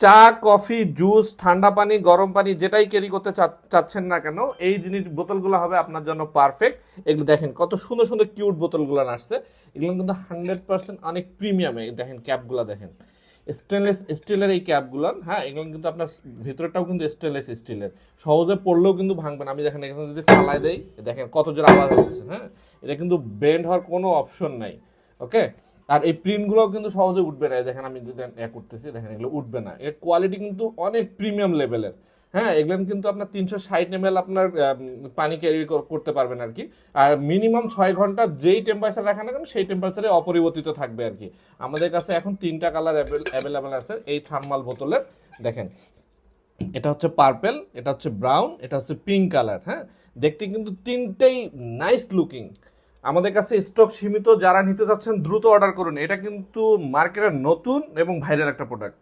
চা, coffee, juice, ঠান্ডা পানি, গরম পানি, যেটাই ক্যারি করতে চাচ্ছেন না কেন, এই জিনিস বোতলগুলো হবে আপনার জন্য পারফেক্ট এগুলো দেখেন কত সুন্দর সুন্দর কিউট বোতলগুলো আসছে। এগুলো কিন্তু হান্ড্রেড পার্সেন্ট অনেক প্রিমিয়ামে দেখেন ক্যাপগুলো দেখেন। স্টেনলেস স্টিলের এই ক্যাপগুলো হ্যাঁ এগুলো কিন্তু আপনার ভিতরটাও কিন্তু স্টেনলেস স্টিলের সহজে পড়লেও কিন্তু ভাঙবে না। আমি দেখেন এখানে যদি ফালাই দেই, দেখেন কত জোর আওয়াজ হচ্ছে হ্যাঁ। এটা কিন্তু বেন্ড হওয়ার কোনো অপশন নাই ওকে আর এই প্রিন্টগুলো কিন্তু সহজে উঠবে না। দেখেন আমি যদি এ করতেছি, দেখেন এগুলো উঠবে না। এর কোয়ালিটি কিন্তু অনেক প্রিমিয়াম লেভেলের হ্যাঁ এগুলো কিন্তু আপনার তিনশো ষাট এম আপনার পানি ক্যারি করতে পারবেন আর কি। আর মিনিমাম ছয় ঘণ্টা যেই টেম্পারেচার রাখা না সেই টেম্পারেচারে অপরিবর্তিত থাকবে আর কি। আমাদের কাছে এখন তিনটা কালার অ্যাভেলেবেল আছে, এই থার্মাল বোতলের। দেখেন, এটা হচ্ছে পার্পেল এটা হচ্ছে ব্রাউন এটা হচ্ছে পিঙ্ক কালার হ্যাঁ? দেখতে কিন্তু তিনটেই নাইস লুকিং আমাদের কাছে স্টক সীমিত, যারা নিতে চাচ্ছেন দ্রুত অর্ডার করুন। এটা কিন্তু মার্কেটের নতুন এবং ভাইরাল একটা প্রোডাক্ট